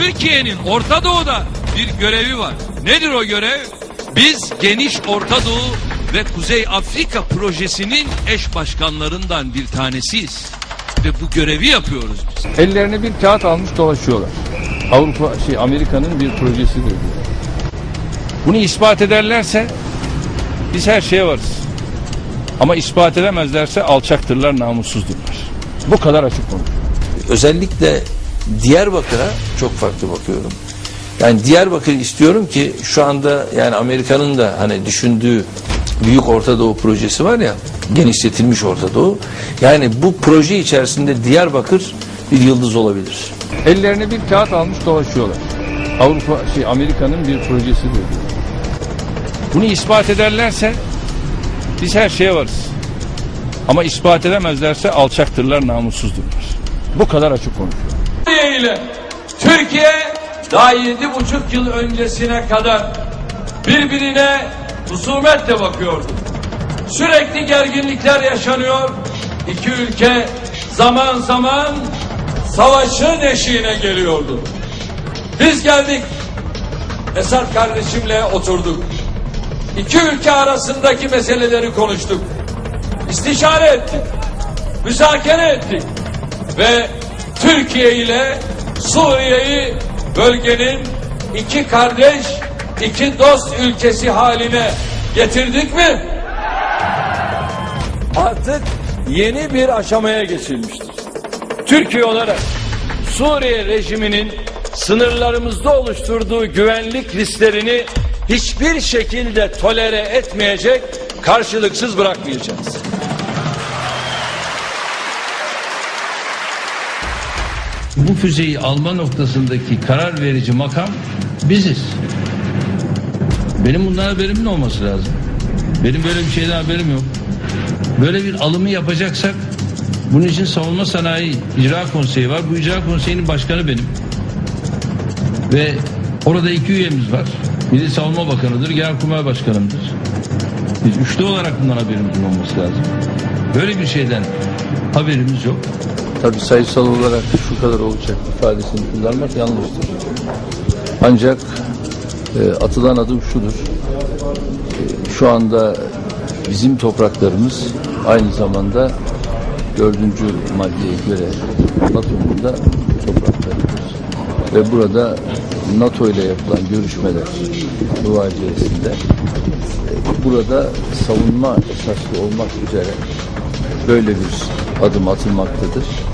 Türkiye'nin Orta Doğu'da bir görevi var. Nedir o görev? Biz geniş Orta Doğu ve Kuzey Afrika projesinin eş başkanlarından bir tanesiyiz. Ve bu görevi yapıyoruz biz. Ellerine bir kağıt almış dolaşıyorlar. Avrupa şey Amerika'nın bir projesidir diyor. Bunu ispat ederlerse biz her şeye varız. Ama ispat edemezlerse alçaktırlar, namussuzdurlar. Bu kadar açık konu. özellikle Diyarbakır'a çok farklı bakıyorum. Yani Diyarbakır istiyorum ki şu anda yani Amerika'nın da hani düşündüğü Büyük Orta Doğu projesi var ya genişletilmiş Orta Doğu. Yani bu proje içerisinde Diyarbakır bir yıldız olabilir. Ellerine bir kağıt almış dolaşıyorlar. Avrupa şey Amerika'nın bir projesidir diyor. Bunu ispat ederlerse biz her şeye varız. Ama ispat edemezlerse alçaktırlar, namussuzdurlar. Bu kadar açık konuşuyor. İle Türkiye daha yedi buçuk yıl öncesine kadar birbirine husumetle bakıyordu. Sürekli gerginlikler yaşanıyor. İki ülke zaman zaman savaşın eşiğine geliyordu. Biz geldik. Esat kardeşimle oturduk. İki ülke arasındaki meseleleri konuştuk. İstişare ettik. Müzakere ettik. Ve Türkiye ile Suriye'yi bölgenin iki kardeş, iki dost ülkesi haline getirdik mi? Artık yeni bir aşamaya geçilmiştir. Türkiye olarak Suriye rejiminin sınırlarımızda oluşturduğu güvenlik risklerini hiçbir şekilde tolere etmeyecek, karşılıksız bırakmayacağız. Bu füzeyi alma noktasındaki karar verici makam biziz. Benim bundan haberimin olması lazım. Benim böyle bir şeyden haberim yok. Böyle bir alımı yapacaksak bunun için Savunma Sanayi İcra Konseyi var. Bu İcra Konseyi'nin başkanı benim. Ve orada iki üyemiz var. Biri Savunma Bakanı'dır, Genelkurmay Başkanı'mdır. Biz üçlü olarak bundan haberimizin olması lazım. Böyle bir şeyden haberimiz yok. Tabii sayısal olarak şu kadar olacak ifadesini kullanmak yanlıştır. Ancak e, atılan adım şudur. E, şu anda bizim topraklarımız aynı zamanda dördüncü maddeye göre NATO'nun da topraklarıdır. Ve burada NATO ile yapılan görüşmeler muvaciyesinde e, burada savunma esaslı olmak üzere böyle bir adım atılmaktadır.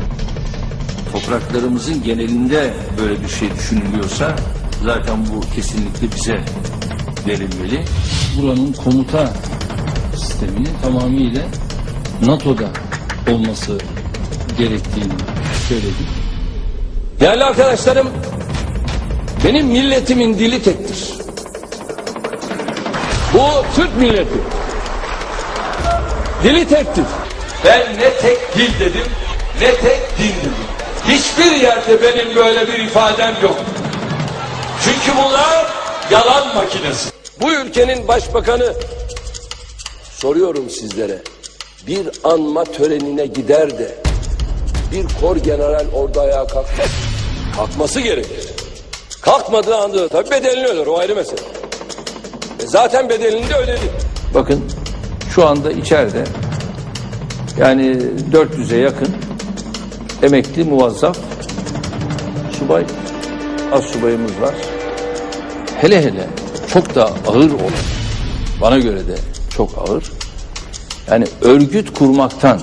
Topraklarımızın genelinde böyle bir şey düşünülüyorsa zaten bu kesinlikle bize verilmeli. Buranın komuta sisteminin tamamıyla NATO'da olması gerektiğini söyledik. Değerli arkadaşlarım, benim milletimin dili tektir. Bu Türk milleti. Dili tektir. Ben ne tek dil dedim, ne tek din dedim. Hiçbir yerde benim böyle bir ifadem yok. Çünkü bunlar yalan makinesi. Bu ülkenin başbakanı soruyorum sizlere bir anma törenine gider de bir kor general orada ayağa kalkmaz. Kalkması gerekir. Kalkmadığı anda tabii bedelini öder o ayrı mesele. E zaten bedelini de ödedi. Bakın şu anda içeride yani 400'e yakın emekli muvazzaf subay, az subayımız var. Hele hele çok da ağır olan, bana göre de çok ağır. Yani örgüt kurmaktan,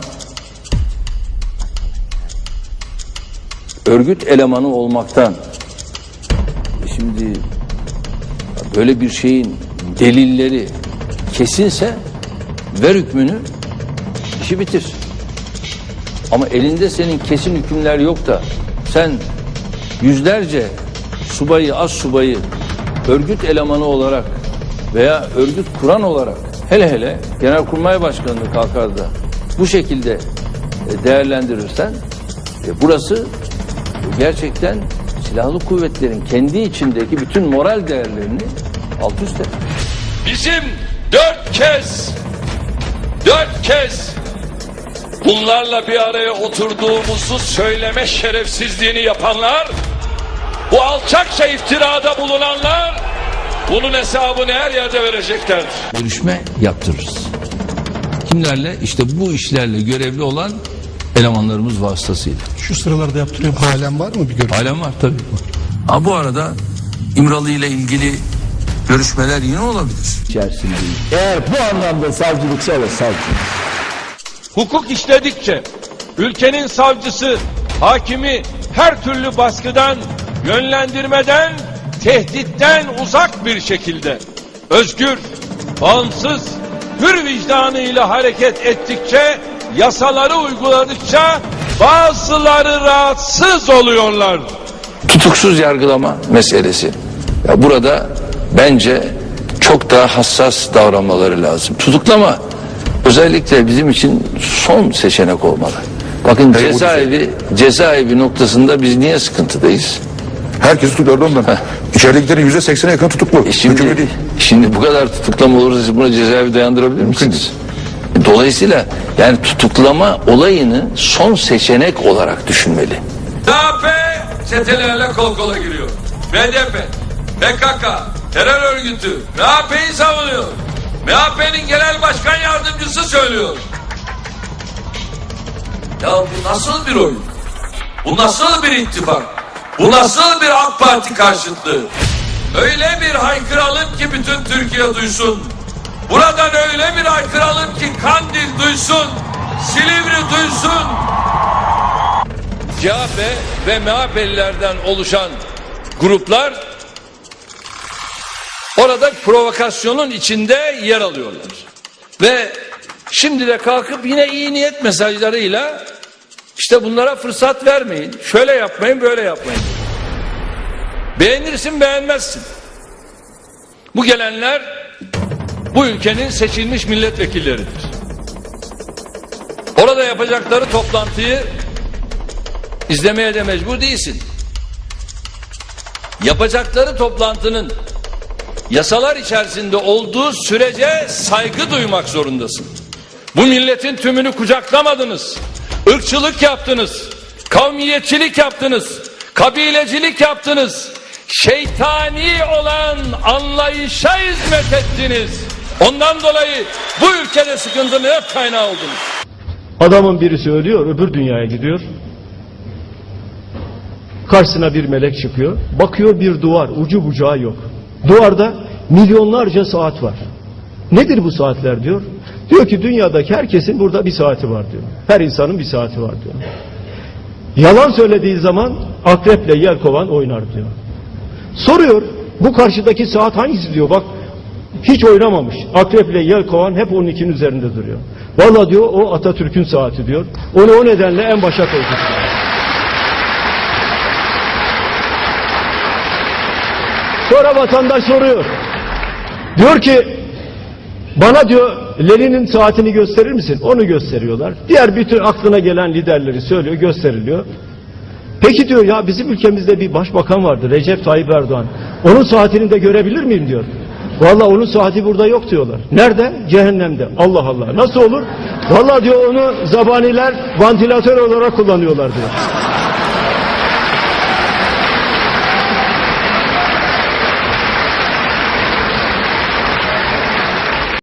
örgüt elemanı olmaktan, şimdi böyle bir şeyin delilleri kesinse ver hükmünü işi bitir. Ama elinde senin kesin hükümler yok da sen yüzlerce subayı, az subayı örgüt elemanı olarak veya örgüt kuran olarak hele hele Genelkurmay Başkanı'nı kalkar da bu şekilde e, değerlendirirsen e, burası gerçekten silahlı kuvvetlerin kendi içindeki bütün moral değerlerini alt üst eder. Bizim dört kez, dört kez bunlarla bir araya oturduğumuzu söyleme şerefsizliğini yapanlar bu alçakça iftirada bulunanlar bunun hesabını her yerde vereceklerdir. Görüşme yaptırırız. Kimlerle? İşte bu işlerle görevli olan elemanlarımız vasıtasıyla. Şu sıralarda yaptırıyor. Halen var mı bir görüntü? Halen var tabii. Ha, bu arada İmralı ile ilgili görüşmeler yine olabilir. içerisindeyiz. Eğer bu anlamda savcılıksa evet savcı. Hukuk işledikçe ülkenin savcısı, hakimi her türlü baskıdan, yönlendirmeden, tehditten uzak bir şekilde özgür, bağımsız, hür vicdanıyla hareket ettikçe, yasaları uyguladıkça bazıları rahatsız oluyorlar. Tutuksuz yargılama meselesi. Ya burada bence çok daha hassas davranmaları lazım. Tutuklama özellikle bizim için son seçenek olmalı. Bakın cezaevi cezaevi noktasında biz niye sıkıntıdayız? Herkes tutuklandı ondan. İçeridekilerin yüzde seksene yakın tutuklu. E şimdi, değil. şimdi bu kadar tutuklama olursa siz buna cezaevi dayandırabilir misiniz? Dolayısıyla yani tutuklama olayını son seçenek olarak düşünmeli. MHP çetelerle kol kola giriyor. BDP, PKK, terör örgütü MHP'yi savunuyor. MHP'nin genel başkan yardımcısı söylüyor. Ya bu nasıl bir oyun? Bu nasıl bir ittifak? Bu nasıl bir AK Parti karşıtlığı? Öyle bir haykıralım ki bütün Türkiye duysun. Buradan öyle bir haykıralım ki Kandil duysun. Silivri duysun. CHP ve MHP'lilerden oluşan gruplar orada provokasyonun içinde yer alıyorlar. Ve şimdi de kalkıp yine iyi niyet mesajlarıyla işte bunlara fırsat vermeyin. Şöyle yapmayın, böyle yapmayın. Beğenirsin, beğenmezsin. Bu gelenler bu ülkenin seçilmiş milletvekilleridir. Orada yapacakları toplantıyı İzlemeye de mecbur değilsin. Yapacakları toplantının yasalar içerisinde olduğu sürece saygı duymak zorundasın. Bu milletin tümünü kucaklamadınız. Irkçılık yaptınız. Kavmiyetçilik yaptınız. Kabilecilik yaptınız. Şeytani olan anlayışa hizmet ettiniz. Ondan dolayı bu ülkede sıkıntının hep kaynağı oldunuz. Adamın birisi ölüyor, öbür dünyaya gidiyor. Karşısına bir melek çıkıyor. Bakıyor bir duvar, ucu bucağı yok. Duvarda milyonlarca saat var. Nedir bu saatler diyor. Diyor ki dünyadaki herkesin burada bir saati var diyor. Her insanın bir saati var diyor. Yalan söylediği zaman akreple yelkovan oynar diyor. Soruyor bu karşıdaki saat hangisi diyor bak hiç oynamamış. Akreple yelkovan hep 12'nin üzerinde duruyor. Valla diyor o Atatürk'ün saati diyor. Onu o nedenle en başa koyduk. Sonra vatandaş soruyor. Diyor ki bana diyor Lenin'in saatini gösterir misin? Onu gösteriyorlar. Diğer bütün aklına gelen liderleri söylüyor, gösteriliyor. Peki diyor ya bizim ülkemizde bir başbakan vardı Recep Tayyip Erdoğan. Onun saatini de görebilir miyim diyor. Vallahi onun saati burada yok diyorlar. Nerede? Cehennemde. Allah Allah. Nasıl olur? Vallahi diyor onu zabaniler vantilatör olarak kullanıyorlar diyor.